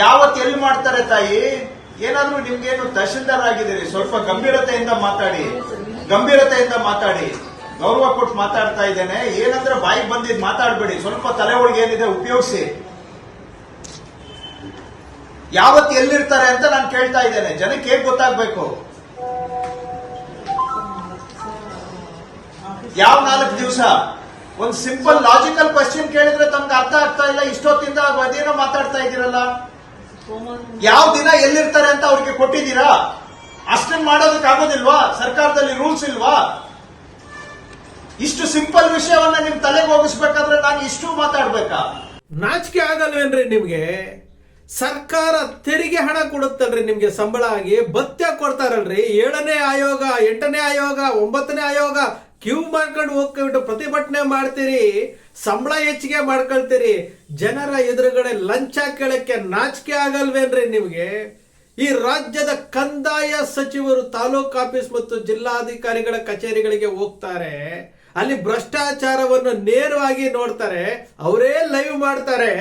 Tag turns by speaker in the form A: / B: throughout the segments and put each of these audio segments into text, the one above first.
A: ಯಾವತ್ತು ಎಲ್ಲಿ ಮಾಡ್ತಾರೆ ತಾಯಿ? ಏನಾದ್ರೂ ನಿಮ್ಗೇನು ತಹಶೀಲ್ದಾರ್ ಆಗಿದ್ದೀರಿ? ಸ್ವಲ್ಪ ಗಂಭೀರತೆಯಿಂದ ಮಾತಾಡಿ. ಗಂಭೀರತೆಯಿಂದ ಮಾತಾಡಿ. ಗೌರವ ಕೊಟ್ಟು ಮಾತಾಡ್ತಾ ಇದ್ದೇನೆ. ಏನಂದ್ರೆ ಬಾಯಿಗೆ ಬಂದಿದ್ ಮಾತಾಡ್ಬೇಡಿ. ಸ್ವಲ್ಪ ತಲೆ ಒಳಗೆ ಏನಿದೆ ಉಪಯೋಗಿಸಿ. ಯಾವತ್ತು ಎಲ್ಲಿರ್ತಾರೆ ಅಂತ ನಾನು ಕೇಳ್ತಾ ಇದ್ದೇನೆ. ಜನಕ್ಕೆ ಹೇಗ್ ಗೊತ್ತಾಗ್ಬೇಕು? ಯಾವ ನಾಲ್ಕು ದಿವಸ? ಒಂದು ಸಿಂಪಲ್ ಲಾಜಿಕಲ್ ಕ್ವಶನ್ ಕೇಳಿದ್ರೆ ತಮ್ಗೆ ಅರ್ಥ ಆಗ್ತಾ ಇಲ್ಲ. ಇಷ್ಟೊತ್ತಿಂದ ಅದೇನೋ ಮಾತಾಡ್ತಾ ಇದ್ದೀರಲ್ಲ. ಯಾವ ದಿನ ಎಲ್ಲಿರ್ತಾರೆ ಅಂತ ಅವ್ರಿಗೆ ಕೊಟ್ಟಿದ್ದೀರಾ? ಮಾಡೋದಕ್ಕೆ ಆಗೋದಿಲ್ವಾ? ಸರ್ಕಾರದಲ್ಲಿ ರೂಲ್ಸ್ ಇಲ್ವಾ? ಇಷ್ಟು ಸಿಂಪಲ್ ವಿಷಯವನ್ನ ನಿಮ್ ತಲೆಗೆ ಹೋಗಿಸ್ಬೇಕಾದ್ರೆ ನಾನು ಇಷ್ಟು ಮಾತಾಡ್ಬೇಕಾ?
B: ನಾಚಿಕೆ ಆಗಲ್ವೇನ್ರಿ ನಿಮ್ಗೆ? ಸರ್ಕಾರ ತೆರಿಗೆ ಹಣ ಕೊಡುತ್ತಲ್ರಿ ನಿಮ್ಗೆ ಸಂಬಳ ಆಗಿ, ಭತ್ಯ ಕೊಡ್ತಾರಲ್ರಿ. ಏಳನೇ ಆಯೋಗ, ಎಂಟನೇ ಆಯೋಗ, ಒಂಬತ್ತನೇ ಆಯೋಗ, ಕ್ಯೂ ಮಾಡ್ಕೊಂಡು ಹೋಗ್ಬಿಟ್ಟು ಪ್ರತಿಭಟನೆ ಮಾಡ್ತೀರಿ. ಸಂಬಳ ಹೆಚ್ಚಿಗೆ ಮಾಡ್ಕೊಳ್ತೀರಿ. ಜನರ ಎದುರುಗಡೆ ಲಂಚ ಕೇಳಕ್ಕೆ ನಾಚಿಕೆ ಆಗಲ್ವೇನ್ರಿ ನಿಮಗೆ? ಈ ರಾಜ್ಯದ ಕಂದಾಯ ಸಚಿವರು ತಾಲೂಕ್ ಆಫೀಸ್ ಮತ್ತು ಜಿಲ್ಲಾಧಿಕಾರಿಗಳ ಕಚೇರಿಗಳಿಗೆ ಹೋಗ್ತಾರೆ. ಅಲ್ಲಿ ಭ್ರಷ್ಟಾಚಾರವನ್ನು ನೇರವಾಗಿ ನೋಡ್ತಾರೆ, ಅವರೇ ಲೈವ್ ಮಾಡ್ತಾರೆ.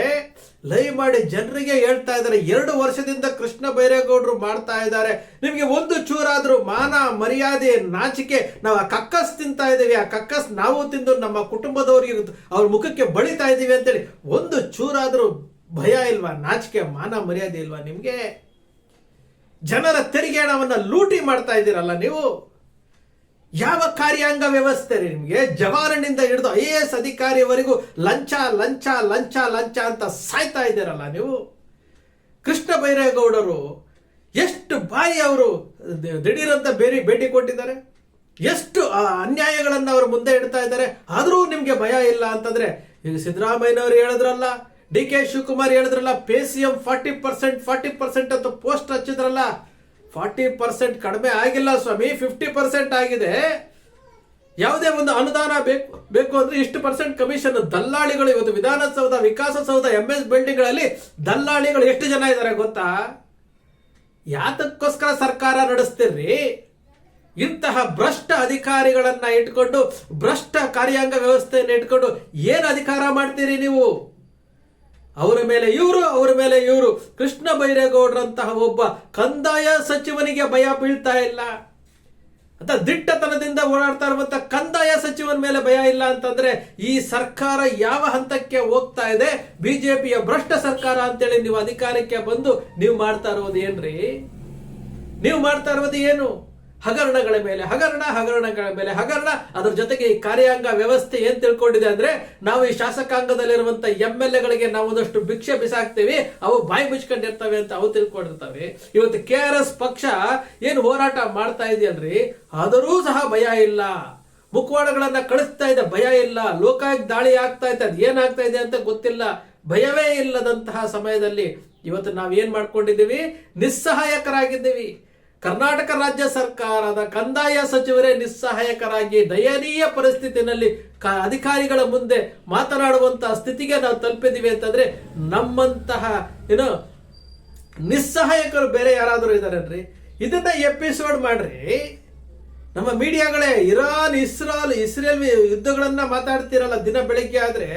B: ಲೈವ್ ಮಾಡಿ ಜನರಿಗೆ ಹೇಳ್ತಾ ಇದ್ದಾರೆ, ಎರಡು ವರ್ಷದಿಂದ ಕೃಷ್ಣ ಬೈರೇಗೌಡರು ಮಾಡ್ತಾ ಇದ್ದಾರೆ. ನಿಮಗೆ ಒಂದು ಚೂರಾದರೂ ಮಾನ, ಮರ್ಯಾದೆ, ನಾಚಿಕೆ, ನಾವು ಆ ಕಕ್ಕಸ್ ತಿಂತಾ ಇದ್ದೀವಿ, ಆ ಕಕ್ಕಸ್ ನಾವು ತಿಂದು ನಮ್ಮ ಕುಟುಂಬದವರಿಗೆ ಅವ್ರ ಮುಖಕ್ಕೆ ಬಳಿತಾ ಇದೀವಿ ಅಂತೇಳಿ ಒಂದು ಚೂರಾದರೂ ಭಯ ಇಲ್ವಾ, ನಾಚಿಕೆ, ಮಾನ, ಮರ್ಯಾದೆ ಇಲ್ವಾ ನಿಮಗೆ? ಜನರ ತೆರಿಗೆ ಹಣವನ್ನ ಲೂಟಿ ಮಾಡ್ತಾ ಇದ್ದೀರಲ್ಲ ನೀವು? ಯಾವ ಕಾರ್ಯಾಂಗ ವ್ಯವಸ್ಥೆ ರೀ ನಿಮಗೆ? ಜವಾರನಿಂದ ಹಿಡಿದು ಐ ಎ ಎಸ್ ಅಧಿಕಾರಿವರೆಗೂ ಲಂಚ ಲಂಚ ಲಂಚ ಲಂಚ ಅಂತ ಸಾಯ್ತಾ ಇದ್ದೀರಲ್ಲ ನೀವು? ಕೃಷ್ಣ ಬೈರೇಗೌಡರು ಎಷ್ಟು ಬಾರಿ ಅವರು ದಿಢೀರಂತ ಬೇರೆ, ಭೇಟಿ ಕೊಟ್ಟಿದ್ದಾರೆ? ಎಷ್ಟು ಅನ್ಯಾಯಗಳನ್ನು ಅವರು ಮುಂದೆ ಇಡ್ತಾ ಇದ್ದಾರೆ? ಆದರೂ ನಿಮಗೆ ಭಯ ಇಲ್ಲ ಅಂತಂದ್ರೆ ಈಗ ಸಿದ್ದರಾಮಯ್ಯನವರು ಹೇಳಿದ್ರಲ್ಲ, ಡಿ ಕೆ ಶಿವಕುಮಾರ್ ಹೇಳಿದ್ರಲ್ಲ, pay C M forty percent forty percent ಅಂತ ಪೋಸ್ಟ್ ಹಚ್ಚಿದ್ರಲ್ಲ ಫಾರ್ಟಿ ಪರ್ಸೆಂಟ್ ಕಡಿಮೆ ಆಗಿಲ್ಲ ಸ್ವಾಮಿ, ಫಿಫ್ಟಿ ಪರ್ಸೆಂಟ್ ಆಗಿದೆ. ಯಾವುದೇ ಒಂದು ಅನುದಾನ ಬೇಕು ಬೇಕು ಅಂದ್ರೆ ಇಷ್ಟು ಪರ್ಸೆಂಟ್ ಕಮಿಷನ್ ದಲ್ಲಾಳಿಗಳು ಇವತ್ತು ವಿಧಾನಸೌಧ, ವಿಕಾಸಸೌಧ ಎಂ ಎಸ್ ಬಿಲ್ಡಿಂಗ್ಗಳಲ್ಲಿ ದಲ್ಲಾಳಿಗಳು ಎಷ್ಟು ಜನ ಇದ್ದಾರೆ ಗೊತ್ತಾ? ಯಾತಕ್ಕೋಸ್ಕರ ಸರ್ಕಾರ ನಡೆಸ್ತೀರ್ರಿ ಇಂತಹ ಭ್ರಷ್ಟ ಅಧಿಕಾರಿಗಳನ್ನ ಇಟ್ಕೊಂಡು, ಭ್ರಷ್ಟ ಕಾರ್ಯಾಂಗ ವ್ಯವಸ್ಥೆಯನ್ನು ಇಟ್ಕೊಂಡು ಏನು ಅಧಿಕಾರ ಮಾಡ್ತೀರಿ ನೀವು? ಅವರ ಮೇಲೆ ಇವರು, ಅವರ ಮೇಲೆ ಇವರು. ಕೃಷ್ಣ ಬೈರೇಗೌಡರಂತಹ ಒಬ್ಬ ಕಂದಾಯ ಸಚಿವನಿಗೆ ಭಯ ಬೀಳ್ತಾ ಇಲ್ಲ. ಅಂತ ದಿಟ್ಟತನದಿಂದ ಓಡಾಡ್ತಾ ಇರುವಂತ ಕಂದಾಯ ಸಚಿವನ ಮೇಲೆ ಭಯ ಇಲ್ಲ ಅಂತಂದ್ರೆ ಈ ಸರ್ಕಾರ ಯಾವ ಹಂತಕ್ಕೆ ಹೋಗ್ತಾ ಇದೆ? ಬಿಜೆಪಿಯ ಭ್ರಷ್ಟ ಸರ್ಕಾರ ಅಂತೇಳಿ ನೀವು ಅಧಿಕಾರಕ್ಕೆ ಬಂದು ನೀವು ಮಾಡ್ತಾ ಇರೋದು ಏನ್ರಿ? ನೀವು ಮಾಡ್ತಾ ಇರೋದು ಏನು? ಹಗರಣಗಳ ಮೇಲೆ, ಹಗರಣ, ಹಗರಣಗಳ ಮೇಲೆ, ಹಗರಣ, ಅದರ ಜೊತೆಗೆ ಈ ಕಾರ್ಯಾಂಗ ವ್ಯವಸ್ಥೆ ಏನ್ ತಿಳ್ಕೊಂಡಿದೆ ಅಂದ್ರೆ ನಾವು ಈ ಶಾಸಕಾಂಗದಲ್ಲಿರುವಂತ ಎಂ ಎಲ್ ಎಗಳಿಗೆ ನಾವು ಒಂದಷ್ಟು ಭಿಕ್ಷೆ ಬಿಸಾಕ್ತೀವಿ, ಅವು ಬಾಯಿ ಮುಚ್ಕೊಂಡಿರ್ತವೆ ಅಂತ ಅವು ತಿಳ್ಕೊಂಡಿರ್ತವೆ. ಇವತ್ತು ಕೆ ಆರ್ ಎಸ್ ಪಕ್ಷ ಏನು ಹೋರಾಟ ಮಾಡ್ತಾ ಇದೆಯಲ್ರಿ ಆದರೂ ಸಹ ಭಯ ಇಲ್ಲ. ಮುಖವಾಡಗಳನ್ನ ಕಳಿಸ್ತಾ ಇದೆ, ಭಯ ಇಲ್ಲ. ಲೋಕಾಯುಕ್ತ ದಾಳಿ ಆಗ್ತಾ ಇದೆ, ಅದು ಏನಾಗ್ತಾ ಇದೆ ಅಂತ ಗೊತ್ತಿಲ್ಲ. ಭಯವೇ ಇಲ್ಲದಂತಹ ಸಮಯದಲ್ಲಿ ಇವತ್ತು ನಾವು ಏನ್ ಮಾಡ್ಕೊಂಡಿದ್ದೀವಿ? ನಿಸ್ಸಹಾಯಕರಾಗಿದ್ದೀವಿ. ಕರ್ನಾಟಕ ರಾಜ್ಯ ಸರ್ಕಾರದ ಕಂದಾಯ ಸಚಿವರೇ ನಿಸ್ಸಹಾಯಕರಾಗಿ ದಯನೀಯ ಪರಿಸ್ಥಿತಿನಲ್ಲಿ ಅಧಿಕಾರಿಗಳ ಮುಂದೆ ಮಾತನಾಡುವಂತಹ ಸ್ಥಿತಿಗೆ ನಾವು ತಲುಪಿದೀವಿ ಅಂತಂದ್ರೆ ನಮ್ಮಂತಹ, ಏನು, ನಿಸ್ಸಹಾಯಕರು ಬೇರೆ ಯಾರಾದರೂ ಇದಾರೇನ್ರಿ ಇದನ್ನ ಎಪಿಸೋಡ್ ಮಾಡ್ರಿ. ನಮ್ಮ ಮೀಡಿಯಾಗಳೇ ಇರಾನ್, ಇಸ್ರಾಲ್, ಇಸ್ರೇಲ್ ಯುದ್ಧಗಳನ್ನ ಮಾತಾಡ್ತಿರಲ್ಲ, ದಿನ ಬೆಳಿಗ್ಗೆ ಆದ್ರೆ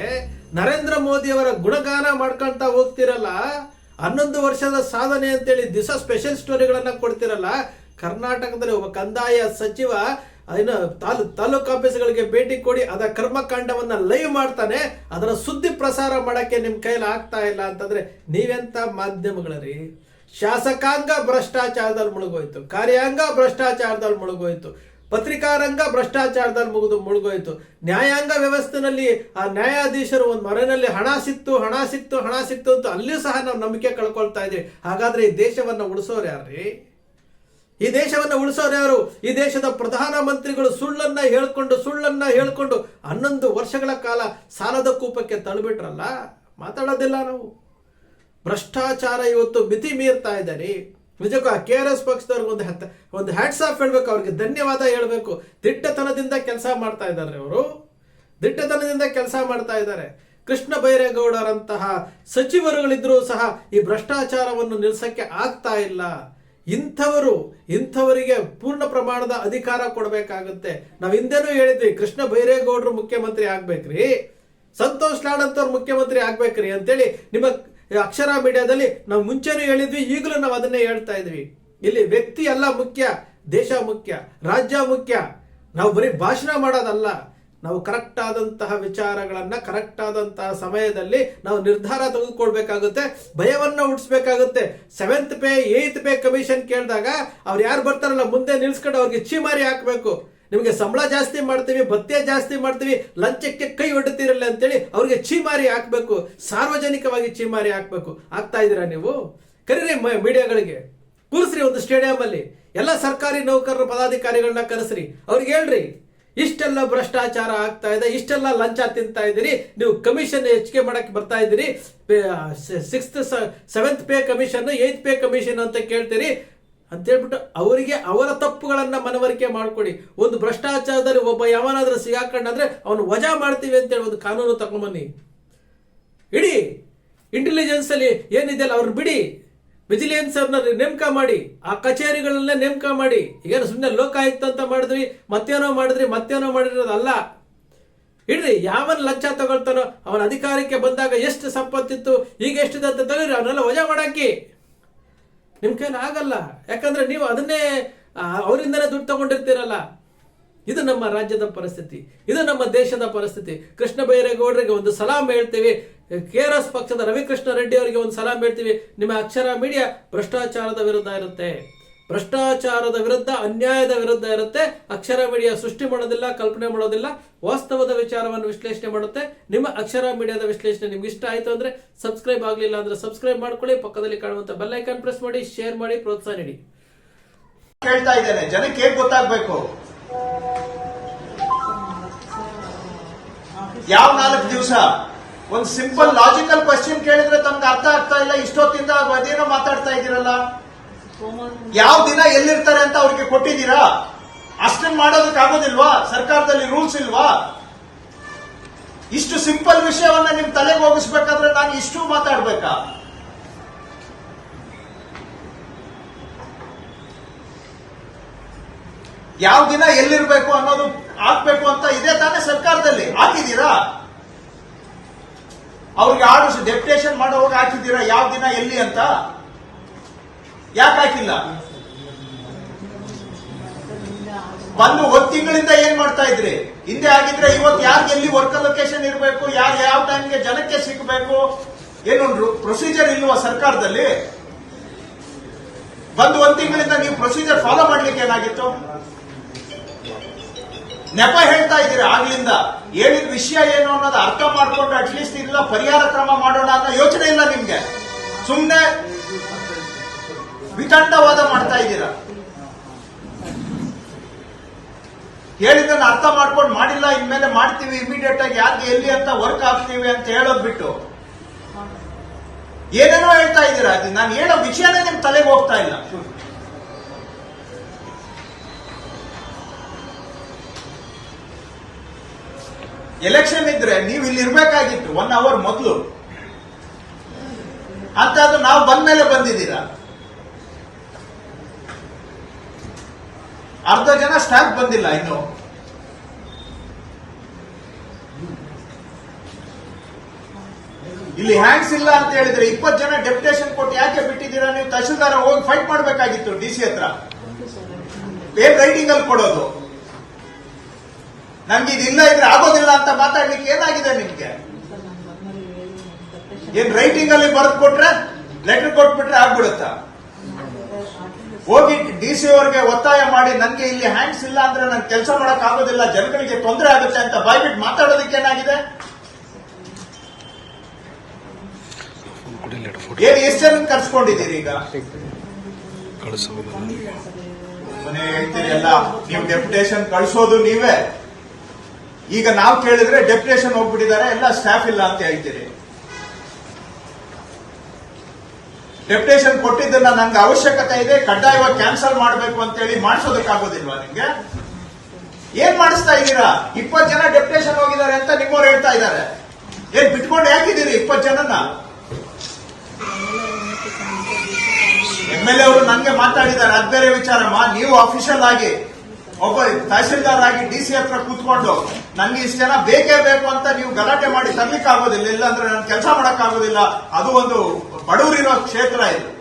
B: ನರೇಂದ್ರ ಮೋದಿ ಅವರ ಗುಣಗಾನ ಮಾಡ್ಕೊಂತ ಹೋಗ್ತಿರಲ್ಲ ಹನ್ನೊಂದು ವರ್ಷದ ಸಾಧನೆ ಅಂತೇಳಿ ದಿವಸ ಸ್ಪೆಷಲ್ ಸ್ಟೋರಿಗಳನ್ನು ಕೊಡ್ತಿರಲ್ಲ, ಕರ್ನಾಟಕದಲ್ಲಿ ಒಬ್ಬ ಕಂದಾಯ ಸಚಿವ ಏನು ತಾಲೂ, ತಾಲೂಕು ಆಫೀಸ್ಗಳಿಗೆ ಭೇಟಿ ಕೊಡಿ ಅದರ ಕರ್ಮಕಾಂಡವನ್ನು ಲೈವ್ ಮಾಡ್ತಾನೆ, ಅದರ ಸುದ್ದಿ ಪ್ರಸಾರ ಮಾಡೋಕ್ಕೆ ನಿಮ್ಮ ಕೈಲಿ ಆಗ್ತಾ ಇಲ್ಲ ಅಂತಂದ್ರೆ ನೀವೆಂಥ ಮಾಧ್ಯಮಗಳರಿ? ಶಾಸಕಾಂಗ ಭ್ರಷ್ಟಾಚಾರದಲ್ಲಿ ಮುಳುಗೋಯ್ತು, ಕಾರ್ಯಾಂಗ ಭ್ರಷ್ಟಾಚಾರದಲ್ಲಿ ಮುಳುಗೋಯ್ತು ಪತ್ರಿಕಾರಂಗ ಭ್ರಷ್ಟಾಚಾರದಲ್ಲಿ ಮುಗಿದು ಮುಳುಗೋಯ್ತು. ನ್ಯಾಯಾಂಗ ವ್ಯವಸ್ಥೆನಲ್ಲಿ ಆ ನ್ಯಾಯಾಧೀಶರು ಒಂದು ಮರೆಯಲ್ಲಿ ಹಣ ಸಿಕ್ತು ಹಣ ಸಿಕ್ತು ಹಣ ಸಿಕ್ತು ಅಂತ ಅಲ್ಲಿಯೂ ಸಹ ನಾವು ನಂಬಿಕೆ ಕಳ್ಕೊಳ್ತಾ ಇದ್ದೀವಿ. ಹಾಗಾದ್ರೆ ಈ ದೇಶವನ್ನ ಉಳಿಸೋರು ಯಾರ್ರಿ? ಈ ದೇಶವನ್ನ ಉಳಿಸೋರು ಯಾರು? ಈ ದೇಶದ ಪ್ರಧಾನ ಮಂತ್ರಿಗಳು ಸುಳ್ಳನ್ನ ಹೇಳ್ಕೊಂಡು ಸುಳ್ಳನ್ನ ಹೇಳ್ಕೊಂಡು ಹನ್ನೊಂದು ವರ್ಷಗಳ ಕಾಲ ಸಾಲದ ಕೂಪಕ್ಕೆ ತಳ್ಬಿಟ್ರಲ್ಲ? ಮಾತಾಡೋದಿಲ್ಲ ನಾವು. ಭ್ರಷ್ಟಾಚಾರ ಇವತ್ತು ಮಿತಿ ಮೀರ್ತಾ ಇದ್ದಾರೆ. ನಿಜಕ್ಕೂ ಆ ಕೆ ಆರ್ ಎಸ್ ಪಕ್ಷದವ್ರಿಗೆ ಒಂದು ಹತ್ತ ಒಂದು ಹ್ಯಾಟ್ಸ್ ಆಫ್ ಹೇಳ್ಬೇಕು, ಅವ್ರಿಗೆ ಧನ್ಯವಾದ ಹೇಳಬೇಕು. ದಿಟ್ಟತನದಿಂದ ಕೆಲಸ ಮಾಡ್ತಾ ಇದ್ದಾರೆ ಅವರು ದಿಟ್ಟತನದಿಂದ ಕೆಲಸ ಮಾಡ್ತಾ ಇದ್ದಾರೆ. ಕೃಷ್ಣ ಬೈರೇಗೌಡರಂತಹ ಸಚಿವರುಗಳಿದ್ರೂ ಸಹ ಈ ಭ್ರಷ್ಟಾಚಾರವನ್ನು ನಿಲ್ಲಿಸಕ್ಕೆ ಆಗ್ತಾ ಇಲ್ಲ. ಇಂಥವರು, ಇಂಥವರಿಗೆ ಪೂರ್ಣ ಪ್ರಮಾಣದ ಅಧಿಕಾರ ಕೊಡಬೇಕಾಗುತ್ತೆ. ನಾವು ಹಿಂದೆನೂ ಹೇಳಿದ್ವಿ, ಕೃಷ್ಣ ಬೈರೇಗೌಡರು ಮುಖ್ಯಮಂತ್ರಿ ಆಗ್ಬೇಕ್ರಿ. ಸಂತೋಷ್ ಲಾಡ್ ಅಂತವ್ರು ಮುಖ್ಯಮಂತ್ರಿ ಆಗ್ಬೇಕ್ರಿ ಅಂತೇಳಿ ನಿಮ್ಮ ಈ ಅಕ್ಷರ ಮೀಡಿಯಾದಲ್ಲಿ ನಾವು ಮುಂಚೆನೂ ಹೇಳಿದ್ವಿ, ಈಗಲೂ ನಾವು ಅದನ್ನೇ ಹೇಳ್ತಾ ಇದ್ವಿ. ಇಲ್ಲಿ ವ್ಯಕ್ತಿ ಎಲ್ಲ ಮುಖ್ಯ, ದೇಶ ಮುಖ್ಯ, ರಾಜ್ಯ ಮುಖ್ಯ. ನಾವು ಬರೀ ಭಾಷಣ ಮಾಡೋದಲ್ಲ, ನಾವು ಕರೆಕ್ಟ್ ಆದಂತಹ ವಿಚಾರಗಳನ್ನ ಕರೆಕ್ಟ್ ಆದಂತಹ ಸಮಯದಲ್ಲಿ ನಾವು ನಿರ್ಧಾರ ತೆಗೆದುಕೊಳ್ಬೇಕಾಗುತ್ತೆ ಭಯವನ್ನ ಹುಡ್ಸ್ಬೇಕಾಗುತ್ತೆ seventh pay eighth pay commission ಕೇಳಿದಾಗ ಅವ್ರು ಯಾರು ಬರ್ತಾರಲ್ಲ, ಮುಂದೆ ನಿಲ್ಸ್ಕೊಂಡು ಅವ್ರಿಗೆ ಚೀಮಾರಿ ಹಾಕ್ಬೇಕು. ನಿಮಗೆ ಸಂಬಳ ಜಾಸ್ತಿ ಮಾಡ್ತೀವಿ, ಭತ್ಯೆ ಜಾಸ್ತಿ ಮಾಡ್ತೀವಿ, ಲಂಚಕ್ಕೆ ಕೈ ಹೊಡ್ತೀರಲ್ಲ ಅಂತೇಳಿ ಅವ್ರಿಗೆ ಚೀಮಾರಿ ಹಾಕ್ಬೇಕು, ಸಾರ್ವಜನಿಕವಾಗಿ ಚೀಮಾರಿ ಹಾಕ್ಬೇಕು. ಆಗ್ತಾ ಇದ್ದೀರಾ ನೀವು? ಕರೀರಿ ಮೀಡಿಯಾಗಳಿಗೆ. ಕೂರಿಸ್ರಿ ಒಂದು ಸ್ಟೇಡಿಯಂ ಅಲ್ಲಿ ಎಲ್ಲ ಸರ್ಕಾರಿ ನೌಕರರ, ಪದಾಧಿಕಾರಿಗಳನ್ನ ಕರೆಸ್ರಿ. ಅವ್ರಿಗೆ ಹೇಳ್ರಿ, ಇಷ್ಟೆಲ್ಲ ಭ್ರಷ್ಟಾಚಾರ ಆಗ್ತಾ ಇದೆ, ಇಷ್ಟೆಲ್ಲ ಲಂಚ ತಿಂತಾ ಇದ್ದೀರಿ, ನೀವು ಕಮಿಷನ್ ಹೆಚ್ಚಿಗೆ ಮಾಡಕ್ಕೆ ಬರ್ತಾ ಇದ್ದೀರಿ. Sixth seventh pay commission eighth pay commission ಅಂತ ಕೇಳ್ತೀರಿ. ಅಂತ ಹೇಳ್ಬಿಟ್ಟು ಅವರಿಗೆ ಅವರ ತಪ್ಪುಗಳನ್ನು ಮನವರಿಕೆ ಮಾಡ್ಕೊಡಿ. ಒಂದು ಭ್ರಷ್ಟಾಚಾರದಲ್ಲಿ ಒಬ್ಬ ಯಾವನಾದರೂ ಸಿಗಾಕೊಂಡಂದ್ರೆ ಅವನು ವಜಾ ಮಾಡ್ತೀವಿ ಅಂತೇಳಿ ಒಂದು ಕಾನೂನು ತಗೊಂಬನ್ನಿ ಇಡಿ. ಇಂಟೆಲಿಜೆನ್ಸ್ ಅಲ್ಲಿ ಏನಿದೆಯಲ್ಲ ಅವ್ರನ್ನ ಬಿಡಿ. ವಿಜಿಲೆನ್ಸ್ ಅವ್ರನ್ನ ನೇಮಕ ಮಾಡಿ. ಆ ಕಚೇರಿಗಳನ್ನೇ ನೇಮಕ ಮಾಡಿ. ಈಗೇನು ಸುಮ್ಮನೆ ಲೋಕಾಯುಕ್ತ ಅಂತ ಮಾಡಿದ್ವಿ, ಮತ್ತೇನೋ ಮಾಡಿದ್ರಿ, ಮತ್ತೇನೋ ಮಾಡಿರೋದಲ್ಲ ಇಡ್ರಿ, ಯಾವನ್ ಲಂಚ ತಗೊಳ್ತಾನೋ ಅವನ ಅಧಿಕಾರಕ್ಕೆ ಬಂದಾಗ ಎಷ್ಟು ಸಂಪತ್ತಿತ್ತು, ಈಗ ಎಷ್ಟಿದೆ ಅಂತ ತಗೊಳ್ರಿ ಅವನ್ನೆಲ್ಲ ವಜಾ ಮಾಡಾಕಿ ನಿಮ್ ಕೈಲಿ ಆಗಲ್ಲ? ಯಾಕಂದ್ರೆ ನೀವು ಅದನ್ನೇ ಅವರಿಂದನೇ ದುಡ್ಡು ತಗೊಂಡಿರ್ತೀರಲ್ಲ? ಇದು ನಮ್ಮ ರಾಜ್ಯದ ಪರಿಸ್ಥಿತಿ. ಇದು ನಮ್ಮ ದೇಶದ ಪರಿಸ್ಥಿತಿ. ಕೃಷ್ಣ ಬೈರೇಗೌಡರಿಗೆ ಒಂದು ಸಲಾಂ ಹೇಳ್ತೀವಿ, ಕೆ ಆರ್ ಎಸ್ ಪಕ್ಷದ ರವಿಕೃಷ್ಣ ರೆಡ್ಡಿ ಅವರಿಗೆ ಒಂದು ಸಲಾಂ ಹೇಳ್ತೀವಿ. ನಿಮ್ಮ ಅಕ್ಷರ ಮೀಡಿಯಾ ಭ್ರಷ್ಟಾಚಾರದ ವಿರುದ್ಧ ಇರುತ್ತೆ. ಭ್ರಷ್ಟಾಚಾರದ ವಿರುದ್ಧ, ಅನ್ಯಾಯದ ವಿರುದ್ಧ ಇರುತ್ತೆ. ಅಕ್ಷರ ಮೀಡಿಯಾ ಸೃಷ್ಟಿ ಮಾಡೋದಿಲ್ಲ, ಕಲ್ಪನೆ ಮಾಡೋದಿಲ್ಲ. ವಾಸ್ತವದ ವಿಚಾರವನ್ನು ವಿಶ್ಲೇಷಣೆ ಮಾಡುತ್ತೆ. ನಿಮ್ಮ ಅಕ್ಷರ ಮೀಡಿಯಾದ ವಿಶ್ಲೇಷಣೆ ನಿಮ್ಗೆ ಇಷ್ಟ ಆಯ್ತು ಅಂದ್ರೆ ಸಬ್ಸ್ಕ್ರೈಬ್ ಆಗಲಿಲ್ಲ ಅಂದ್ರೆ ಸಬ್ಸ್ಕ್ರೈಬ್ ಮಾಡ್ಕೊಳ್ಳಿ. ಪಕ್ಕದಲ್ಲಿ ಕಾಣುವಂತ ಬೆಲ್ ಐಕಾನ್ ಪ್ರೆಸ್ ಮಾಡಿ ಶೇರ್ ಮಾಡಿ, ಪ್ರೋತ್ಸಾಹ ನೀಡಿ.
A: ಕೇಳ್ತಾ ಇದ್ದೇನೆ. ಜನಕ್ಕೆ ಹೇಗೆ ಗೊತ್ತಾಗಬೇಕು? ಯಾವ ನಾಲ್ಕು ದಿವಸ? ಒಂದು ಸಿಂಪಲ್ ಲಾಜಿಕಲ್ ಕ್ವಶನ್ ಕೇಳಿದ್ರೆ ತಮ್ಗೆ ಅರ್ಥ ಆಗ್ತಾ ಇಲ್ಲ. ಇಷ್ಟೊತ್ತಿಂದ ಅದೇನೋ ಮಾತಾಡ್ತಾ ಇದ್ದೀರಲ್ಲ. ಯಾವ ದಿನ ಎಲ್ಲಿರ್ತಾರೆ ಅಂತ ಅವ್ರಿಗೆ ಕೊಟ್ಟಿದ್ದೀರಾ? ಮಾಡೋದಕ್ಕೆ ಆಗೋದಿಲ್ವಾ? ಸರ್ಕಾರದಲ್ಲಿ ರೂಲ್ಸ್ ಇಲ್ವಾ? ಇಷ್ಟು ಸಿಂಪಲ್ ವಿಷಯವನ್ನ ನಿಮ್ ತಲೆಗೆ ಹೋಗಿಸ್ಬೇಕಾದ್ರೆ ನಾನು ಇಷ್ಟು ಮಾತಾಡ್ಬೇಕಾ? ಯಾವ ದಿನ ಎಲ್ಲಿರ್ಬೇಕು ಅನ್ನೋದು ಹಾಕ್ಬೇಕು ಅಂತ ಇದೆ ತಾನೇ ಸರ್ಕಾರದಲ್ಲಿ. ಹಾಕಿದ್ದೀರಾ? ಅವ್ರಿಗೆ ಆರ್ಡರ್ಸ್ ಡೆಪ್ಯುಟೇಷನ್ ಮಾಡೋವಾಗ ಹಾಕಿದ್ದೀರಾ? ಯಾವ ದಿನ, ಎಲ್ಲಿ ಅಂತ? ಯಾಕೆ ಬಂದು ಒಂದ್ ತಿಂಗಳಿಂದ ಏನ್ ಮಾಡ್ತಾ ಇದ್ರಿ? ಹಿಂದೆ ಆಗಿದ್ರೆ ಇವತ್ತು ಯಾರಿಗೆ ಎಲ್ಲಿ ವರ್ಕ್ ಲೊಕೇಶನ್ ಇರಬೇಕು, ಯಾರು ಯಾವ ಟೈಮ್ಗೆ ಜನಕ್ಕೆ ಸಿಗಬೇಕು? ಏನೊಂದು ಪ್ರೊಸೀಜರ್ ಇಲ್ವಾ ಸರ್ಕಾರದಲ್ಲಿ? ಬಂದು ಒಂದ್ ತಿಂಗಳಿಂದ ನೀವು ಪ್ರೊಸೀಜರ್ ಫಾಲೋ ಮಾಡ್ಲಿಕ್ಕೆ ಏನಾಗಿತ್ತು? ನೆಪ ಹೇಳ್ತಾ ಇದ್ದೀರಿ ಆಗ್ಲಿಂದ. ಹೇಳಿದ ವಿಷಯ ಏನು ಅನ್ನೋದು ಅರ್ಥ ಮಾಡ್ಕೊಂಡು ಅಟ್ಲೀಸ್ಟ್ ಇಲ್ಲ ಪರಿಹಾರ ಕ್ರಮ ಮಾಡೋಣ ಅನ್ನೋ ಯೋಚನೆ ಇಲ್ಲ ನಿಮ್ಗೆ. ಸುಮ್ನೆ ವಿತಂಡವಾದ ಮಾಡ್ತಾ ಇದ್ದೀರಾ? ಹೇಳಿದ್ದನ್ನು ಅರ್ಥ ಮಾಡ್ಕೊಂಡು ಮಾಡಿಲ್ಲ, ಇನ್ಮೇಲೆ ಮಾಡ್ತೀವಿ ಇಮಿಡಿಯೇಟ್ ಆಗಿ ಯಾರಿಗೆ ಎಲ್ಲಿ ಅಂತ ವರ್ಕ್ ಆಗ್ತೀವಿ ಅಂತ ಹೇಳೋದ್ ಬಿಟ್ಟು. ಏನೇನೋ ಹೇಳ್ತಾ ಇದ್ದೀರಾ? ಅದು ನಾನು ಹೇಳೋ ವಿಷಯನೇ ನಿಮ್ ತಲೆಗೆ ಹೋಗ್ತಾ ಇಲ್ಲ. ಎಲೆಕ್ಷನ್ ಇದ್ರೆ ನೀವು ಇಲ್ಲಿ ಇರ್ಬೇಕಾಗಿತ್ತು ಒನ್ ಅವರ್ ಮೊದಲು. ಅಂತ ಅದು ನಾವು ಬಂದ್ಮೇಲೆ ಬಂದಿದ್ದೀರಾ? ಅರ್ಧ ಜನ ಸ್ಟಾಫ್ ಬಂದಿಲ್ಲ ಇನ್ನು. ಇಲ್ಲಿ ಹ್ಯಾಂಡ್ಸ್ ಇಲ್ಲ ಅಂತ ಹೇಳಿದ್ರೆ ಇಪ್ಪತ್ತು ಜನ ಡೆಪ್ಯುಟೇಷನ್ ಕೊಟ್ಟು ಯಾಕೆ ಬಿಟ್ಟಿದ್ದೀರಾ? ನೀವು ತಹಶೀಲ್ದಾರ ಹೋಗಿ ಫೈಟ್ ಮಾಡಬೇಕಾಗಿತ್ತು ಡಿ ಸಿ ಹತ್ರ. ಏನ್ ರೈಟಿಂಗ್ ಅಲ್ಲಿ ಕೊಡೋದು. ನಮ್ಗೆ ಇದಿಲ್ಲ ಇದ್ರೆ ಆಗೋದಿಲ್ಲ ಅಂತ ಮಾತಾಡ್ಲಿಕ್ಕೆ ಏನಾಗಿದೆ ನಿಮ್ಗೆ? ಏನ್ ರೈಟಿಂಗ್ ಅಲ್ಲಿ ಬರೆದು ಕೊಟ್ರೆ ಲೆಟರ್ ಕೊಟ್ಬಿಟ್ರೆ ಆಗ್ಬಿಡುತ್ತಾ? ಹೋಗಿ ಡಿ ಸಿ ಅವರಿಗೆ ಒತ್ತಾಯ ಮಾಡಿ ನನಗೆ ಇಲ್ಲಿ ಹ್ಯಾಂಡ್ಸ್ ಇಲ್ಲ ಅಂದ್ರೆ ನನ್ ಕೆಲಸ ಮಾಡಕ್ ಆಗೋದಿಲ್ಲ, ಜನಗಳಿಗೆ ತೊಂದರೆ ಆಗುತ್ತೆ ಅಂತ ಬಾಯ್ಬಿಟ್ಟು ಮಾತಾಡೋದಕ್ಕೆ ಏನಾಗಿದೆ? ಏನ್ ಎಷ್ಟು ಜನ ಕರ್ಸ್ಕೊಂಡಿದ್ದೀರಿ ಈಗ? ಮನೆ ನೀವು ಡೆಪ್ಯುಟೇಷನ್ ಕಳಿಸೋದು ನೀವೇ. ಈಗ ನಾವು ಕೇಳಿದ್ರೆ ಡೆಪ್ಯುಟೇಷನ್ ಹೋಗ್ಬಿಟ್ಟಿದ್ದಾರೆ, ಎಲ್ಲ ಸ್ಟಾಫ್ ಇಲ್ಲ ಅಂತ ಹೇಳ್ತೀರಿ. ಡೆಪ್ಯುಟೇಷನ್ ಕೊಟ್ಟಿದ್ದನ್ನ ನಂಗೆ ಅವಶ್ಯಕತೆ ಇದೆ, ಕಡ್ಡಾಯವಾಗಿ ಕ್ಯಾನ್ಸಲ್ ಮಾಡಬೇಕು ಅಂತ ಹೇಳಿ ಮಾಡಿಸೋದಕ್ಕಾಗೋದಿಲ್ವಾ ನಿಮ್ಗೆ? ಏನ್ ಮಾಡಿಸ್ತಾ ಇದ್ದೀರಾ? ಇಪ್ಪತ್ತು ಜನ ಡೆಪ್ಯುಟೇಷನ್ ಹೋಗಿದ್ದಾರೆ ಅಂತ ನಿಮ್ಮವ್ರು ಹೇಳ್ತಾ ಇದ್ದಾರೆ. ಏನ್ ಬಿಟ್ಕೊಂಡು ಯಾಕಿದ್ದೀರಿ ಇಪ್ಪತ್ತು ಜನನ? ಎಂ ಎಲ್ ಎ ಅವರು ನನಗೆ ಮಾತಾಡಿದ್ದಾರೆ, ಅದ್ ಬೇರೆ ವಿಚಾರಮ್ಮ ನೀವು ಅಫಿಷಿಯಲ್ ಆಗಿ, ಒಬ್ಬ ತಹಸೀಲ್ದಾರ್ ಆಗಿ ಡಿ ಸಿ ಹತ್ರ ಕೂತ್ಕೊಂಡು ನನ್ಗೆ ಇಷ್ಟು ಜನ ಬೇಕೇ ಬೇಕು ಅಂತ ನೀವು ಗಲಾಟೆ ಮಾಡಿ ತರ್ಲಿಕ್ಕೆ ಆಗೋದಿಲ್ಲ ಇಲ್ಲಾಂದ್ರೆ ನಾನು ಕೆಲಸ ಮಾಡಕ್ ಆಗೋದಿಲ್ಲ ಅದು ಒಂದು ಬಡವರಿರೋ ಕ್ಷೇತ್ರ ಇದು.